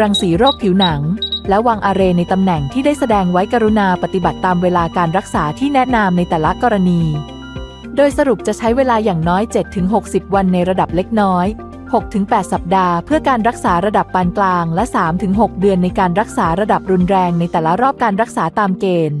รังสีโรคผิวหนัง และวางอาเรในตำแหน่งที่ได้แสดงไว้กรุณาปฏิบัติตามเวลาการรักษาที่แนะนำในแต่ละกรณี โดยสรุปจะใช้เวลาอย่างน้อย 7-60 วันในระดับเล็กน้อย 6-8 สัปดาห์เพื่อการรักษาระดับปานกลางและ 3-6 เดือนในการรักษาระดับรุนแรงในแต่ละรอบการรักษาตามเกณฑ์